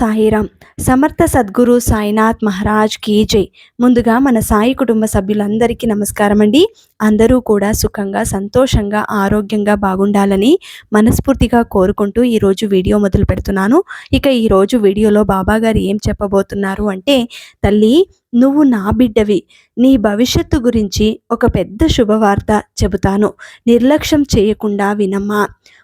సాయిరామ్ సమర్థ సద్గురు సాయినాథ్ మహారాజ్ కీ జై. ముందుగా మన సాయి కుటుంబ సభ్యులందరికీ నమస్కారం అండి అందరూ కూడా సుఖంగా సంతోషంగా ఆరోగ్యంగా బాగుండాలని మనస్ఫూర్తిగా కోరుకుంటూ ఈరోజు వీడియో మొదలు పెడుతున్నాను. ఇక ఈరోజు వీడియోలో బాబాగారు ఏం చెప్పబోతున్నారు అంటే తల్లి నువ్వు నా బిడ్డవి. నీ భవిష్యత్తు గురించి ఒక పెద్ద శుభవార్త చెబుతాను. నిర్లక్ష్యం చేయకుండా వినమ్మా.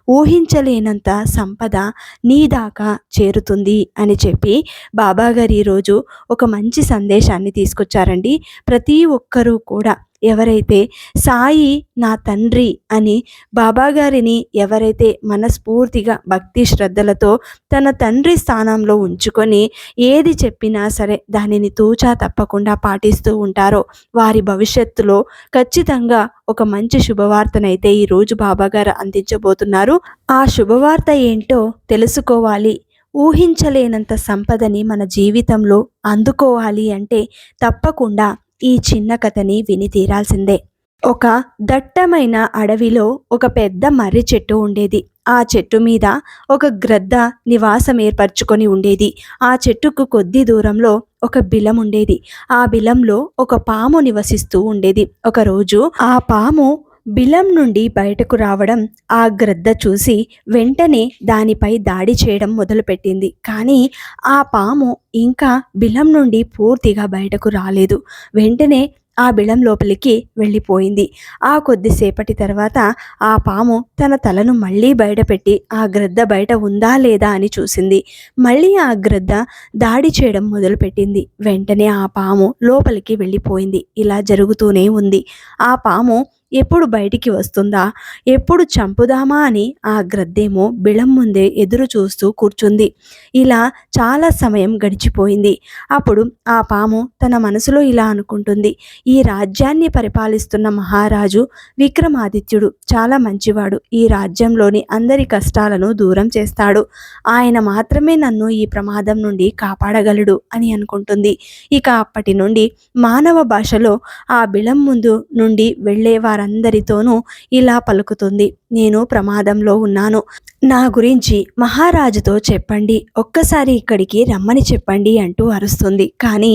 ఊహించలేనంత సంపద నీ దాకా చేరుతుంది అని చెప్పి బాబాగారు ఈరోజు ఒక మంచి సందేశాన్ని తీసుకొచ్చారండి. ప్రతి ఒక్కరూ కూడా ఎవరైతే సాయి నా తండ్రి అని బాబాగారిని ఎవరైతే మనస్ఫూర్తిగా భక్తి శ్రద్ధలతో తన తండ్రి స్థానంలో ఉంచుకొని ఏది చెప్పినా సరే దానిని తూచా తప్పకుండా పాటిస్తూ ఉంటారో వారి భవిష్యత్తులో ఖచ్చితంగా ఒక మంచి శుభవార్తనైతే ఈరోజు బాబాగారు అందించబోతున్నారు. ఆ శుభవార్త ఏంటో తెలుసుకోవాలి. ఊహించలేనంత సంపదని మన జీవితంలో అందుకోవాలి అంటే తప్పకుండా ఈ చిన్న కథని విని తీరాల్సిందే. ఒక దట్టమైన అడవిలో ఒక పెద్ద మర్రి చెట్టు ఉండేది. ఆ చెట్టు మీద ఒక గ్రద్ద నివాసం ఏర్పరచుకొని ఉండేది. ఆ చెట్టుకు కొద్ది దూరంలో ఒక బిలం ఉండేది. ఆ బిలంలో ఒక పాము నివసిస్తూ ఉండేది. ఒకరోజు ఆ పాము బిలం నుండి బయటకు రావడం ఆ గ్రద్ద చూసి వెంటనే దానిపై దాడి చేయడం మొదలుపెట్టింది. కానీ ఆ పాము ఇంకా బిలం నుండి పూర్తిగా బయటకు రాలేదు. వెంటనే ఆ బిళం లోపలికి వెళ్ళిపోయింది. ఆ కొద్దిసేపటి తర్వాత ఆ పాము తన తలను మళ్ళీ బయటపెట్టి ఆ గ్రద్ద బయట ఉందా లేదా? అని చూసింది. మళ్ళీ ఆ గ్రద్ద దాడి చేయడం మొదలుపెట్టింది. వెంటనే ఆ పాము లోపలికి వెళ్ళిపోయింది. ఇలా జరుగుతూనే ఉంది. ఆ పాము ఎప్పుడు బయటికి వస్తుందా? ఎప్పుడు చంపుదామా అని ఆ గ్రద్దేమో బిళం ముందే ఎదురు చూస్తూ కూర్చుంది. ఇలా చాలా సమయం గడిచిపోయింది. అప్పుడు ఆ పాము తన మనసులో ఇలా అనుకుంటుంది. ఈ రాజ్యాన్ని పరిపాలిస్తున్న మహారాజు విక్రమాదిత్యుడు చాలా మంచివాడు. ఈ రాజ్యంలోని అందరి కష్టాలను దూరం చేస్తాడు. ఆయన మాత్రమే నన్ను ఈ ప్రమాదం నుండి కాపాడగలడు అని అనుకుంటుంది. ఇక అప్పటి నుండి మానవ భాషలో ఆ బిళం ముందు నుండి వెళ్ళేవారు వారందరితోనూ ఇలా పలుకుతుంది. నేను ప్రమాదంలో ఉన్నాను. నా గురించి మహారాజుతో చెప్పండి. ఒక్కసారి ఇక్కడికి రమ్మని చెప్పండి అంటూ అరుస్తుంది. కానీ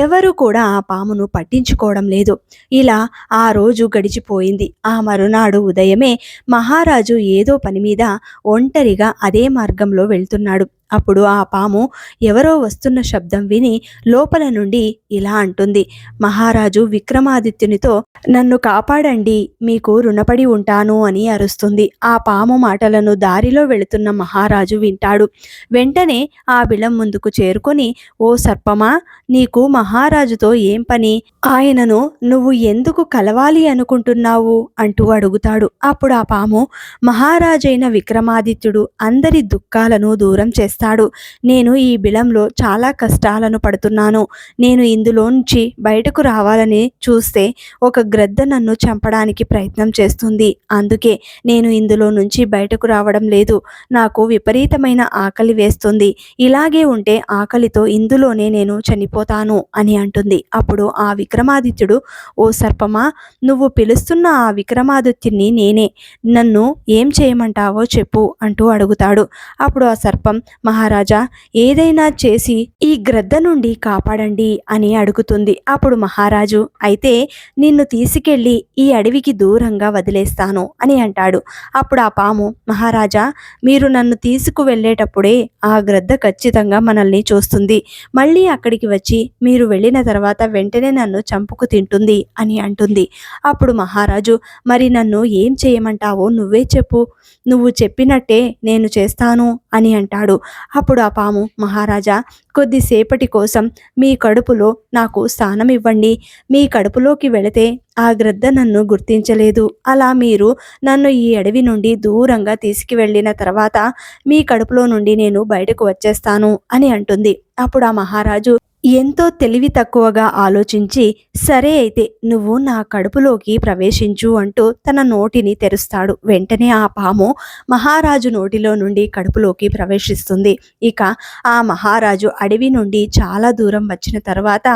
ఎవరు కూడా ఆ పామును పట్టించుకోవడం లేదు. ఇలా ఆ రోజు గడిచిపోయింది. ఆ మరునాడు ఉదయమే మహారాజు ఏదో పని మీద ఒంటరిగా అదే మార్గంలో వెళ్తున్నాడు. అప్పుడు ఆ పాము ఎవరో వస్తున్న శబ్దం విని లోపల నుండి ఇలా అంటుంది మహారాజు విక్రమాదిత్యునితో నన్ను కాపాడండి మీకు రుణపడి ఉంటాను అని అరుస్తుంది. ఆ పాము మాటలను దారిలో వెళుతున్న మహారాజు వింటాడు. వెంటనే ఆ బిలం ముందుకు చేరుకొని ఓ సర్పమా నీకు మహారాజుతో ఏం పని? ఆయనను నువ్వు ఎందుకు కలవాలి అనుకుంటున్నావు? అంటూ అడుగుతాడు. అప్పుడు ఆ పాము మహారాజైన విక్రమాదిత్యుడు అందరి దుఃఖాలను దూరం చేస్తాడు. నేను ఈ బిలంలో చాలా కష్టాలను పడుతున్నాను. నేను ఇందులోంచి బయటకు రావాలని చూస్తే ఒక గ్రద్ద నన్ను చంపడానికి ప్రయత్నం చేస్తుంది. అందుకే నేను ఇందులో నుంచి బయటకు రావడం లేదు. నాకు విపరీతమైన ఆకలి వేస్తుంది. ఇలాగే ఉంటే ఆకలితో ఇందులోనే నేను చనిపోతాను అని అంటుంది. అప్పుడు ఆ విక్రమాదిత్యుడు ఓ సర్పమా నువ్వు పిలుస్తున్న ఆ విక్రమాదిత్యుని నేనే. నన్ను ఏం చేయమంటావో చెప్పు అంటూ అడుగుతాడు. అప్పుడు ఆ సర్పం మహారాజా ఏదైనా చేసి ఈ గ్రద్ద నుండి కాపాడండి అని అడుగుతుంది. అప్పుడు మహారాజు అయితే నిన్ను తీసుకెళ్ళి ఈ అడవికి దూరంగా వదిలేస్తాను అని అంటాడు. అప్పుడు ఆ పాము మహారాజా మీరు నన్ను తీసుకువెళ్ళేటప్పుడే ఆ గ్రద్ద ఖచ్చితంగా మనల్ని చూస్తుంది. మళ్ళీ అక్కడికి వచ్చి మీరు వెళ్ళిన తర్వాత వెంటనే నన్ను చంపుకు తింటుంది అని అంటుంది. అప్పుడు మహారాజు మరి నన్ను ఏం చేయమంటావో నువ్వే చెప్పు. నువ్వు చెప్పినట్టే నేను చేస్తాను అని అంటాడు. అప్పుడు ఆ పాము మహారాజా కొద్దిసేపటి కోసం మీ కడుపులో నాకు స్థానం ఇవ్వండి మీ కడుపులోకి వెళితే ఆ గ్రద్ద నన్ను గుర్తించలేదు. అలా మీరు నన్ను ఈ అడవి నుండి దూరంగా తీసుకువెళ్ళిన తర్వాత మీ కడుపులో నుండి నేను బయటకు వచ్చేస్తాను అని అంటుంది. అప్పుడు ఆ మహారాజు ఎంతో తెలివి తక్కువగా ఆలోచించి సరే అయితే నువ్వు నా కడుపులోకి ప్రవేశించు అంటూ తన నోటిని తెరుస్తాడు. వెంటనే ఆ పాము మహారాజు నోటిలో నుండి కడుపులోకి ప్రవేశిస్తుంది. ఇక ఆ మహారాజు అడవి నుండి చాలా దూరం వచ్చిన తర్వాత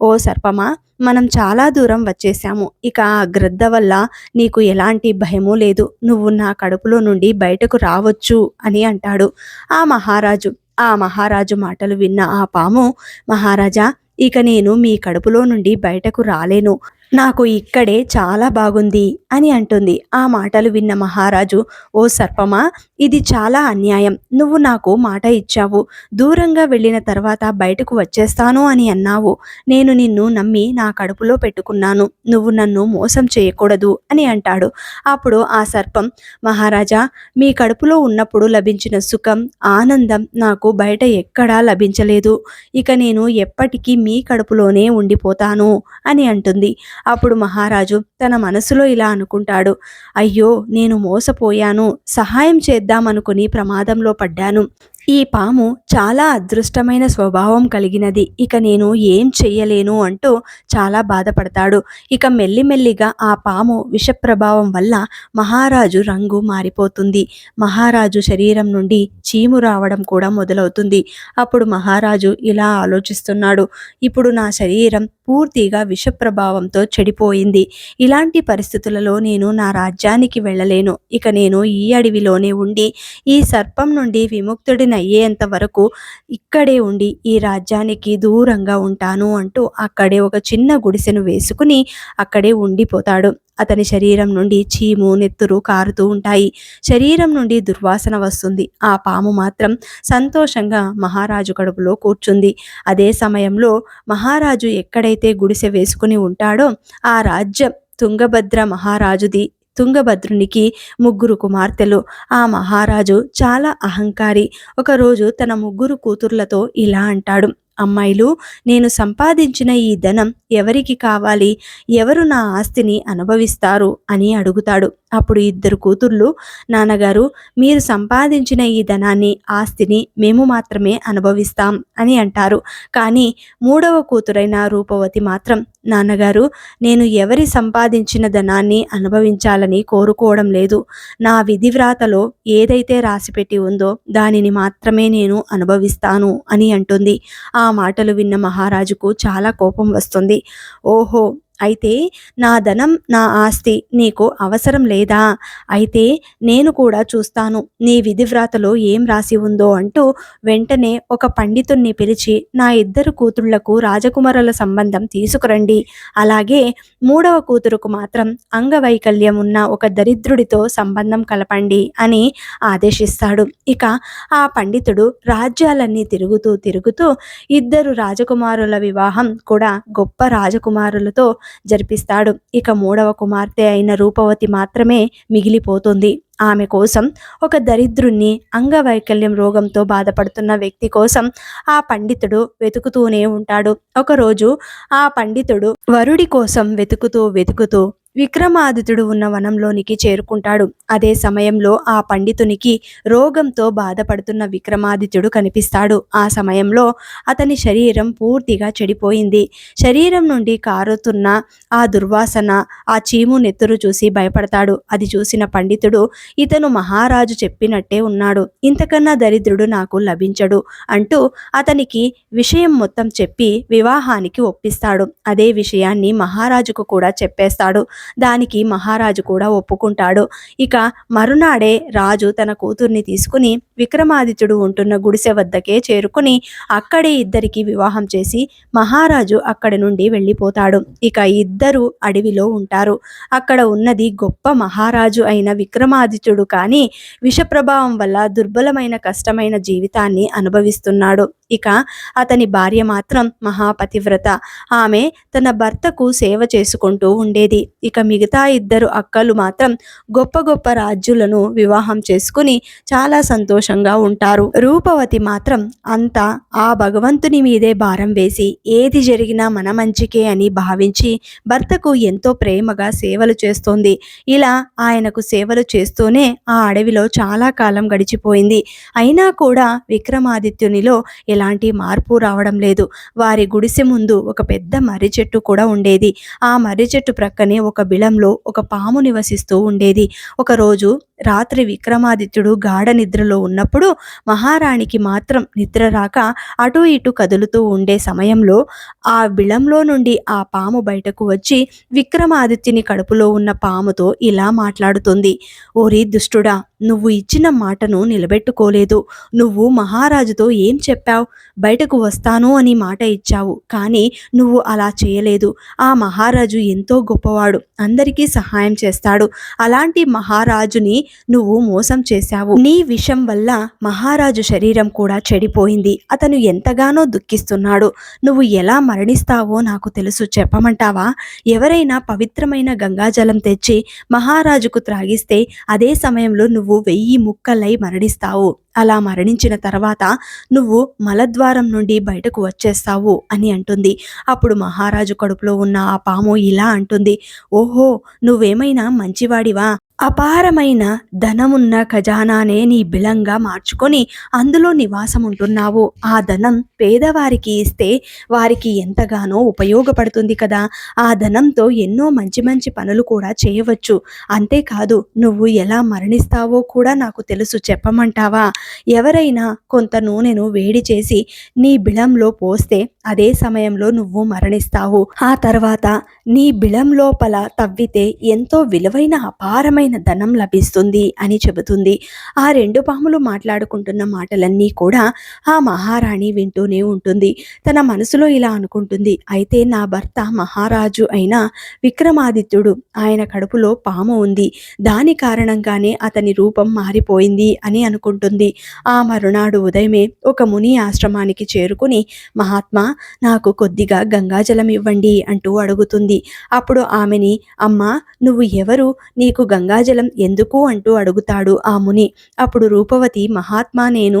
ఓ సర్పమా మనం చాలా దూరం వచ్చేసాము ఇక ఆ గ్రద్ద వల్ల నీకు ఎలాంటి భయము లేదు. నువ్వు నా కడుపులో నుండి బయటకు రావచ్చు అని అంటాడు. ఆ మహారాజు ఆ మహారాజు మాటలు విన్న ఆ పాము మహారాజా ఇక నేను మీ కడుపులో నుండి బయటకు రాలేను. నాకు ఇక్కడే చాలా బాగుంది అని అంటుంది. ఆ మాటలు విన్న మహారాజు ఓ సర్పమా ఇది చాలా అన్యాయం. నువ్వు నాకు మాట ఇచ్చావు. దూరంగా వెళ్ళిన తర్వాత బయటకు వచ్చేస్తాను అని అన్నావు. నేను నిన్ను నమ్మి నా కడుపులో పెట్టుకున్నాను. నువ్వు నన్ను మోసం చేయకూడదు అని అంటాడు. అప్పుడు ఆ సర్పం మహారాజా మీ కడుపులో ఉన్నప్పుడు లభించిన సుఖం ఆనందం నాకు బయట ఎక్కడా లభించలేదు. ఇక నేను ఎప్పటికీ మీ కడుపులోనే ఉండిపోతాను అని అంటుంది. అప్పుడు మహారాజు తన మనసులో ఇలా అనుకుంటాడు. అయ్యో నేను మోసపోయాను. సహాయం చేద్దామనుకుని ప్రమాదంలో పడ్డాను. ఈ పాము చాలా అదృష్టమైన స్వభావం కలిగినది. ఇక నేను ఏం చెయ్యలేను అంటూ చాలా బాధపడతాడు. ఇక మెల్లిమెల్లిగా ఆ పాము విషప్రభావం వల్ల మహారాజు రంగు మారిపోతుంది. మహారాజు శరీరం నుండి చీము రావడం కూడా మొదలవుతుంది. అప్పుడు మహారాజు ఇలా ఆలోచిస్తున్నాడు. ఇప్పుడు నా శరీరం పూర్తిగా విష ప్రభావంతో చెడిపోయింది. ఇలాంటి పరిస్థితులలో నేను నా రాజ్యానికి వెళ్ళలేను. ఇక నేను ఈ అడవిలోనే ఉండి ఈ సర్పం నుండి విముక్తుడినయ్యేంత వరకు ఇక్కడే ఉండి ఈ రాజ్యానికి దూరంగా ఉంటాను అంటూ అక్కడే ఒక చిన్న గుడిసెను వేసుకుని అక్కడే ఉండిపోతాడు. అతని శరీరం నుండి చీము నెత్తురు కారుతూ ఉంటాయి. శరీరం నుండి దుర్వాసన వస్తుంది. ఆ పాము మాత్రం సంతోషంగా మహారాజు కడుపులో కూర్చుంది. అదే సమయంలో మహారాజు ఎక్కడైతే గుడిసె వేసుకుని ఉంటాడో ఆ రాజ్యం తుంగభద్ర మహారాజుది తుంగభద్రునికి ముగ్గురు కుమార్తెలు. ఆ మహారాజు చాలా అహంకారి. ఒకరోజు తన ముగ్గురు కూతుర్లతో ఇలా అంటాడు. అమ్మాయిలు నేను సంపాదించిన ఈ ధనం ఎవరికి కావాలి? ఎవరు నా ఆస్తిని అనుభవిస్తారు? అని అడుగుతాడు. అప్పుడు ఇద్దరు కూతుర్లు నాన్నగారు మీరు సంపాదించిన ఈ ధనాన్ని ఆస్తిని మేము మాత్రమే అనుభవిస్తాం అని అంటారు. కానీ మూడవ కూతురైన రూపవతి మాత్రం నాన్నగారు నేను ఎవరి సంపాదించిన ధనాన్ని అనుభవించాలని కోరుకోవడం లేదు. నా విధివ్రాతలో ఏదైతే రాసిపెట్టి ఉందో దానిని మాత్రమే నేను అనుభవిస్తాను అని అంటుంది. ఆ మాటలు విన్న మహారాజుకు చాలా కోపం వస్తుంది. ఓహో అయితే నా ధనం నా ఆస్తి నీకు అవసరం లేదా? అయితే నేను కూడా చూస్తాను. నీ విధివ్రాతలో ఏం రాసి ఉందో అంటూ వెంటనే ఒక పండితుణ్ణి పిలిచి నా ఇద్దరు కూతుళ్ళకు రాజకుమారుల సంబంధం తీసుకురండి. అలాగే మూడవ కూతురుకు మాత్రం అంగవైకల్యం ఉన్న ఒక దరిద్రుడితో సంబంధం కలపండి అని ఆదేశిస్తాడు. ఇక ఆ పండితుడు రాజ్యాలన్నీ తిరుగుతూ తిరుగుతూ ఇద్దరు రాజకుమారుల వివాహం కూడా గొప్ప రాజకుమారులతో జరిపిస్తాడు. ఇక మూడవ కుమార్తె అయిన రూపవతి మాత్రమే మిగిలిపోతుంది. ఆమె కోసం ఒక దరిద్రుణ్ణి అంగవైకల్యం రోగంతో బాధపడుతున్న వ్యక్తి కోసం ఆ పండితుడు వెతుకుతూనే ఉంటాడు. ఒకరోజు ఆ పండితుడు వరుడి కోసం వెతుకుతూ వెతుకుతూ విక్రమాదిత్యుడు ఉన్న వనంలోనికి చేరుకుంటాడు. అదే సమయంలో ఆ పండితునికి రోగంతో బాధపడుతున్న విక్రమాదిత్యుడు కనిపిస్తాడు. ఆ సమయంలో అతని శరీరం పూర్తిగా చెడిపోయింది. శరీరం నుండి కారుతున్న ఆ దుర్వాసన ఆ చీము నెత్తురు చూసి భయపడతాడు. అది చూసిన పండితుడు ఇతను మహారాజు చెప్పినట్టే ఉన్నాడు. ఇంతకన్నా దరిద్రుడు నాకు లభించడు అంటూ అతనికి విషయం మొత్తం చెప్పి వివాహానికి ఒప్పిస్తాడు. అదే విషయాన్ని మహారాజుకు కూడా చెప్పేస్తాడు. దానికి మహారాజు కూడా ఒప్పుకుంటాడు. ఇక మరునాడే రాజు తన కూతుర్ని తీసుకుని విక్రమాదిత్యుడు ఉంటున్న గుడిసె వద్దకే చేరుకుని అక్కడే ఇద్దరికి వివాహం చేసి మహారాజు అక్కడి నుండి వెళ్ళిపోతాడు. ఇక ఇద్దరు అడవిలో ఉంటారు. అక్కడ ఉన్నది గొప్ప మహారాజు అయిన విక్రమాదిత్యుడు కానీ విషప్రభావం వల్ల దుర్బలమైన కష్టమైన జీవితాన్ని అనుభవిస్తున్నాడు. ఇక అతని భార్య మాత్రం మహాపతివ్రత. ఆమె తన భర్తకు సేవ చేసుకుంటూ ఉండేది. ఇక మిగతా ఇద్దరు అక్కలు మాత్రం గొప్ప గొప్ప రాజ్యులను వివాహం చేసుకుని చాలా సంతోషంగా ఉంటారు. రూపవతి మాత్రం అంతా ఆ భగవంతుని మీదే భారం వేసి ఏది జరిగినా మన మంచికే అని భావించి భర్తకు ఎంతో ప్రేమగా సేవలు చేస్తోంది. ఇలా ఆయనకు సేవలు చేస్తూనే ఆ అడవిలో చాలా కాలం గడిచిపోయింది. అయినా కూడా విక్రమాదిత్యునిలో ఎలాంటి మార్పు రావడం లేదు. వారి గుడిసె ముందు ఒక పెద్ద మర్రి చెట్టు కూడా ఉండేది. ఆ మర్రి చెట్టు ప్రక్కనే ఒక బిలంలో ఒక పాము నివసిస్తూ ఉండేది. ఒకరోజు రాత్రి విక్రమాదిత్యుడు గాఢ నిద్రలో ఉన్నప్పుడు మహారాణికి మాత్రం నిద్ర రాక అటు ఇటు కదులుతూ ఉండే సమయంలో ఆ బిళంలో నుండి ఆ పాము బయటకు వచ్చి విక్రమాదిత్యుని కడుపులో ఉన్న పాముతో ఇలా మాట్లాడుతుంది. ఓరి దుష్టుడా నువ్వు ఇచ్చిన మాటను నిలబెట్టుకోలేదు. నువ్వు మహారాజుతో ఏం చెప్పావు? బయటకు వస్తాను అని మాట ఇచ్చావు. కానీ నువ్వు అలా చేయలేదు. ఆ మహారాజు ఎంతో గొప్పవాడు. అందరికీ సహాయం చేస్తాడు. అలాంటి మహారాజుని నువ్వు మోసం చేశావు. నీ విషం వల్ల మహారాజు శరీరం కూడా చెడిపోయింది. అతను ఎంతగానో దుఃఖిస్తున్నాడు. నువ్వు ఎలా మరణిస్తావో నాకు తెలుసు. చెప్పమంటావా? ఎవరైనా పవిత్రమైన గంగాజలం తెచ్చి మహారాజుకు త్రాగిస్తే అదే సమయంలో నువ్వు నువ్వు వెయ్యి ముక్కలై మరణిస్తావు. అలా మరణించిన తర్వాత నువ్వు మలద్వారం నుండి బయటకు వచ్చేస్తావు అని అంటుంది. అప్పుడు మహారాజు కడుపులో ఉన్న ఆ పాము ఇలా అంటుంది. ఓహో నువ్వేమైనా మంచివాడివా? అపారమైన ధనమున్న ఖజానానే నీ బిలంగా మార్చుకొని అందులో నివాసం ఉంటున్నావు ఆ ధనం పేదవారికి ఇస్తే వారికి ఎంతగానో ఉపయోగపడుతుంది కదా. ఆ ధనంతో ఎన్నో మంచి మంచి పనులు కూడా చేయవచ్చు. అంతేకాదు నువ్వు ఎలా మరణిస్తావో కూడా నాకు తెలుసు చెప్పమంటావా? ఎవరైనా కొంత నూనెను వేడి చేసి నీ బిలంలో పోస్తే అదే సమయంలో నువ్వు మరణిస్తావు. ఆ తర్వాత నీ బిలం లోపల తవ్వితే ఎంతో విలువైన అపారమైన ధనం లభిస్తుంది అని చెబుతుంది. ఆ రెండు పాములు మాట్లాడుకుంటున్న మాటలన్నీ కూడా ఆ మహారాణి వింటూనే ఉంటుంది. తన మనసులో ఇలా అనుకుంటుంది. అయితే నా భర్త మహారాజు అయిన విక్రమాదిత్యుడు ఆయన కడుపులో పాము ఉంది. దాని కారణంగానే అతని రూపం మారిపోయింది అని అనుకుంటుంది. ఆ మరునాడు ఉదయమే ఒక ముని ఆశ్రమానికి చేరుకుని మహాత్మా నాకు కొద్దిగా గంగాజలం ఇవ్వండి అంటూ అడుగుతుంది. అప్పుడు ఆమెని అమ్మా నువ్వు ఎవరు? నీకు గంగా గంగాజలం ఎందుకు అంటూ అడుగుతాడు ఆ ముని. అప్పుడు రూపవతి మహాత్మా నేను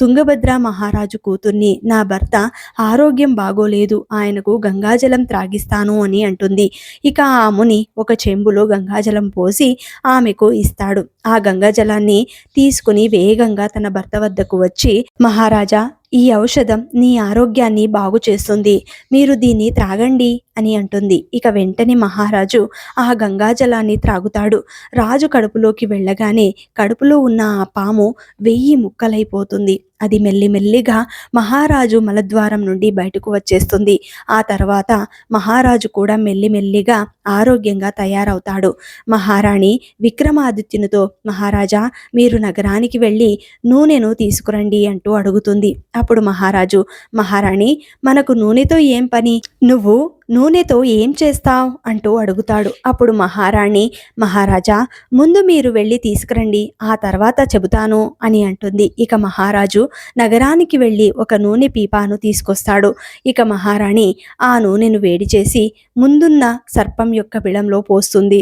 తుంగభద్ర మహారాజు కూతుర్ని. నా భర్త ఆరోగ్యం బాగోలేదు. ఆయనకు గంగాజలం త్రాగిస్తాను అని అంటుంది. ఇక ఆ ముని ఒక చెంబులో గంగాజలం పోసి ఆమెకు ఇస్తాడు. ఆ గంగాజలాన్ని తీసుకుని వేగంగా తన భర్త వద్దకు వచ్చి మహారాజా ఈ ఔషధం నీ ఆరోగ్యాన్ని బాగు చేస్తుంది. మీరు దీన్ని త్రాగండి అని అంటుంది. ఇక వెంటనే మహారాజు ఆ గంగాజలాన్ని త్రాగుతాడు. రాజు కడుపులోకి వెళ్ళగానే కడుపులో ఉన్న ఆ పాము వెయ్యి ముక్కలైపోతుంది. అది మెల్లిమెల్లిగా మహారాజు మలద్వారం నుండి బయటకు వచ్చేస్తుంది. ఆ తర్వాత మహారాజు కూడా మెల్లిమెల్లిగా ఆరోగ్యంగా తయారవుతాడు. మహారాణి విక్రమాదిత్యునితో మహారాజా మీరు నగరానికి వెళ్ళి నూనెను తీసుకురండి అంటూ అడుగుతుంది. అప్పుడు మహారాజు మహారాణి మనకు నూనెతో ఏం పని? నువ్వు నూనెతో ఏం చేస్తావు? అంటూ అడుగుతాడు. అప్పుడు మహారాణి మహారాజా ముందు మీరు వెళ్ళి తీసుకురండి ఆ తర్వాత చెబుతాను అని అంటుంది. ఇక మహారాజు నగరానికి వెళ్ళి ఒక నూనె పీపాను తీసుకొస్తాడు. ఇక మహారాణి ఆ నూనెను వేడి చేసి ముందున్న సర్పం యొక్క బిళంలో పోస్తుంది.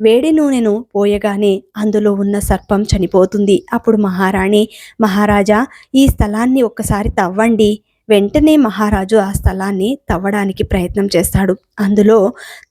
వేడి నూనెను పోయగానే అందులో ఉన్న సర్పం చనిపోతుంది. అప్పుడు మహారాణి మహారాజా ఈ స్థలాన్ని ఒక్కసారి తవ్వండి వెంటనే మహారాజు ఆ స్థలాన్ని తవ్వడానికి ప్రయత్నం చేస్తాడు. అందులో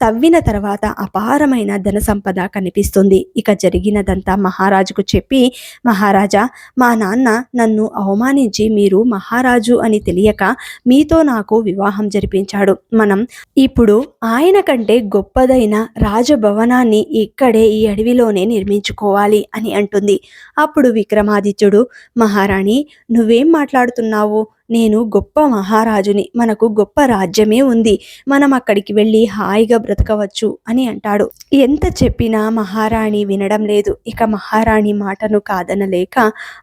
తవ్విన తర్వాత అపారమైన ధన సంపద కనిపిస్తుంది. ఇక జరిగినదంతా మహారాజుకు చెప్పి మహారాజా మా నాన్న నన్ను అవమానించి మీరు మహారాజు అని తెలియక మీతో నాకు వివాహం జరిపించాడు. మనం ఇప్పుడు ఆయన కంటే గొప్పదైన రాజభవనాన్ని ఇక్కడే ఈ అడవిలోనే నిర్మించుకోవాలి అని అంటుంది. అప్పుడు విక్రమాదిత్యుడు మహారాణి నువ్వేం మాట్లాడుతున్నావు? నేను గొప్ప మహారాజుని మనకు గొప్ప రాజ్యమే ఉంది. మనం అక్కడికి వెళ్ళి హాయిగా బ్రతకవచ్చు అని అంటాడు. ఎంత చెప్పినా మహారాణి వినడం లేదు. ఇక మహారాణి మాటను కాదనలేక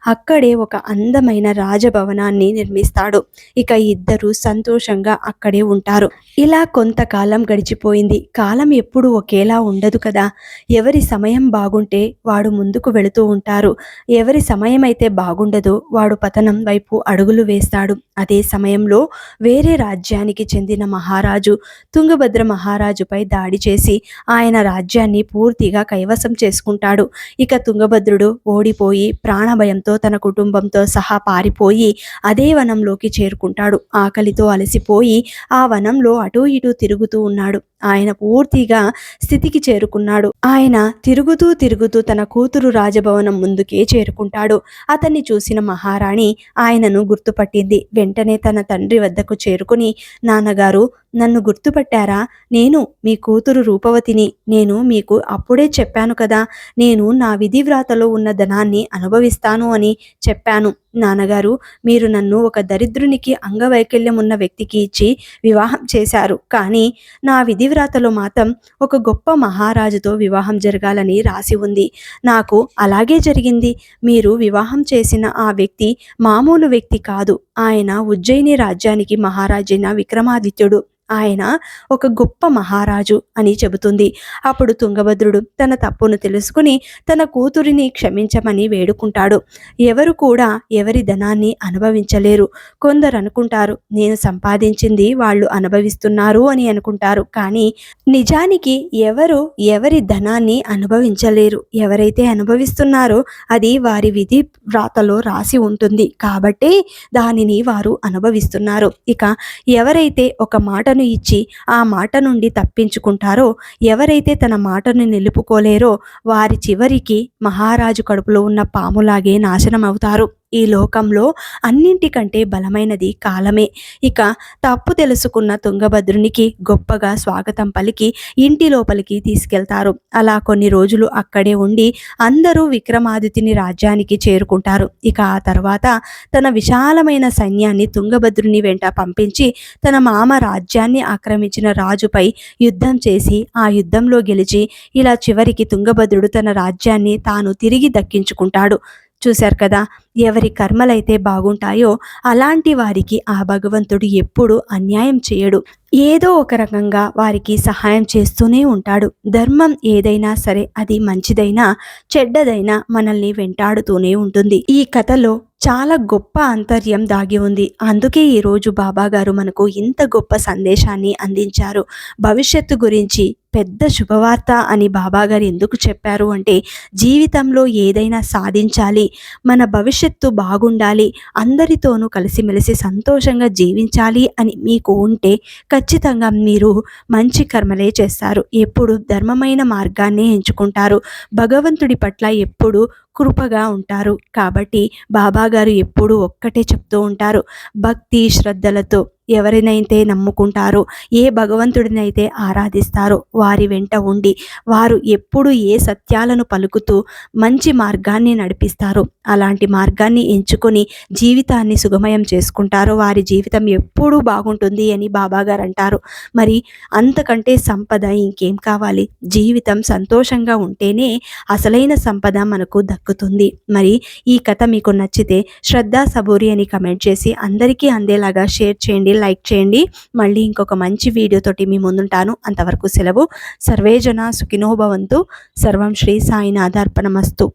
అక్కడే ఒక అందమైన రాజభవనాన్ని నిర్మిస్తాడు. ఇక ఇద్దరు సంతోషంగా అక్కడే ఉంటారు. ఇలా కొంతకాలం గడిచిపోయింది. కాలం ఎప్పుడు ఒకేలా ఉండదు కదా. ఎవరి సమయం బాగుంటే వాడు ముందుకు వెళుతూ ఉంటారు. ఎవరి సమయం అయితే బాగుండదో వాడు పతనం వైపు అడుగులు వేస్తాడు. అదే సమయంలో వేరే రాజ్యానికి చెందిన మహారాజు తుంగభద్ర మహారాజుపై దాడి చేసి ఆయన రాజ్యాన్ని పూర్తిగా కైవసం చేసుకుంటాడు. ఇక తుంగభద్రుడు ఓడిపోయి ప్రాణభయంతో తన కుటుంబంతో సహా పారిపోయి అదే వనంలోకి చేరుకుంటాడు. ఆకలితో అలసిపోయి ఆ వనంలో అటూ ఇటూ తిరుగుతూ ఉన్నాడు. ఆయన పూర్తిగా స్థితికి చేరుకున్నాడు. ఆయన తిరుగుతూ తిరుగుతూ తన కూతురు రాజభవనం ముందుకే చేరుకుంటాడు. అతన్ని చూసిన మహారాణి ఆయనను గుర్తుపట్టింది. వెంటనే తన తండ్రి వద్దకు చేరుకుని నాన్నగారు నన్ను గుర్తుపట్టారా? నేను మీ కూతురు రూపవతిని. నేను మీకు అప్పుడే చెప్పాను కదా నేను నా విధి వ్రాతలో ఉన్న ధనాన్ని అనుభవిస్తాను అని చెప్పాను. నాన్నగారు మీరు నన్ను ఒక దరిద్రునికి అంగవైకల్యం ఉన్న వ్యక్తికి ఇచ్చి వివాహం చేశారు. కానీ నా విధి వ్రాతలో మాత్రం ఒక గొప్ప మహారాజుతో వివాహం జరగాలని రాసి ఉంది. నాకు అలాగే జరిగింది. మీరు వివాహం చేసిన ఆ వ్యక్తి మామూలు వ్యక్తి కాదు. ఆయన ఉజ్జయిని రాజ్యానికి మహారాజైన విక్రమాదిత్యుడు. ఆయన ఒక గొప్ప మహారాజు అని చెబుతుంది. అప్పుడు తుంగభద్రుడు తన తప్పును తెలుసుకుని తన కూతురిని క్షమించమని వేడుకుంటాడు. ఎవరు కూడా ఎవరి ధనాన్ని అనుభవించలేరు. కొందరు అనుకుంటారు నేను సంపాదించింది వాళ్ళు అనుభవిస్తున్నారు అని అనుకుంటారు. కానీ నిజానికి ఎవరు ఎవరి ధనాన్ని అనుభవించలేరు. ఎవరైతే అనుభవిస్తున్నారో అది వారి విధి వ్రాతలో రాసి ఉంటుంది. కాబట్టి దానిని వారు అనుభవిస్తున్నారు. ఇక ఎవరైతే ఒక మాట మాటను ఇచ్చి ఆ మాట నుండి తప్పించుకుంటారో ఎవరైతే తన మాటను నిలుపుకోలేరో వారి చివరికి మహారాజు కడుపులో ఉన్న పాములాగే నాశనం అవుతారు ఈ లోకంలో అన్నింటికంటే బలమైనది కాలమే. ఇక తప్పు తెలుసుకున్న తుంగభద్రునికి గొప్పగా స్వాగతం పలికి ఇంటి లోపలికి తీసుకెళ్తారు. అలా కొన్ని రోజులు అక్కడే ఉండి అందరూ విక్రమాదిత్యుని రాజ్యానికి చేరుకుంటారు. ఇక ఆ తర్వాత తన విశాలమైన సైన్యాన్ని తుంగభద్రుని వెంట పంపించి తన మామ రాజ్యాన్ని ఆక్రమించిన రాజుపై యుద్ధం చేసి ఆ యుద్ధంలో గెలిచి ఇలా చివరికి తుంగభద్రుడు తన రాజ్యాన్ని తాను తిరిగి దక్కించుకుంటాడు. చూశారు కదా ఎవరి కర్మలైతే బాగుంటాయో అలాంటి వారికి ఆ భగవంతుడు ఎప్పుడు అన్యాయం చేయడు. ఏదో ఒక రకంగా వారికి సహాయం చేస్తూనే ఉంటాడు. ధర్మం ఏదైనా సరే అది మంచిదైనా చెడ్డదైనా మనల్ని వెంటాడుతూనే ఉంటుంది. ఈ కథలో చాలా గొప్ప అంతర్యం దాగి ఉంది. అందుకే ఈరోజు బాబా గారు మనకు ఇంత గొప్ప సందేశాన్ని అందించారు. భవిష్యత్తు గురించి పెద్ద శుభవార్త అని బాబాగారు ఎందుకు చెప్పారు అంటే జీవితంలో ఏదైనా సాధించాలి మన భవిష్యత్తు బాగుండాలి అందరితోనూ కలిసిమెలిసి సంతోషంగా జీవించాలి అని మీకు ఉంటే ఖచ్చితంగా మీరు మంచి కర్మలే చేస్తారు. ఎప్పుడు ధర్మమైన మార్గాన్ని ఎంచుకుంటారు. భగవంతుడి పట్ల ఎప్పుడు కృపగా ఉంటారు. కాబట్టి బాబా గారు ఎప్పుడూ ఒక్కటే చెప్తూ ఉంటారు. భక్తి శ్రద్ధలతో ఎవరినైతే నమ్ముకుంటారో ఏ భగవంతుడినైతే ఆరాధిస్తారో వారి వెంట ఉండి వారు ఎప్పుడు ఏ సత్యాలను పలుకుతూ మంచి మార్గాన్ని నడిపిస్తారో అలాంటి మార్గాన్ని ఎంచుకొని జీవితాన్ని సుగమయం చేసుకుంటారో వారి జీవితం ఎప్పుడూ బాగుంటుంది అని బాబాగారు అంటారు. మరి అంతకంటే సంపద ఇంకేం కావాలి? జీవితం సంతోషంగా ఉంటేనే అసలైన సంపద మనకు దక్కుతుంది. మరి ఈ కథ మీకు నచ్చితే శ్రద్ధా సబూరి అని కమెంట్ చేసి అందరికీ అందేలాగా షేర్ చేయండి లైక్ చేయండి. మళ్ళీ ఇంకొక మంచి వీడియోతోటి మీ ముందుంటాను. అంతవరకు సెలవు. సర్వేజన సుఖినోభవంతు సర్వం శ్రీ సాయినాథార్పణమస్తు.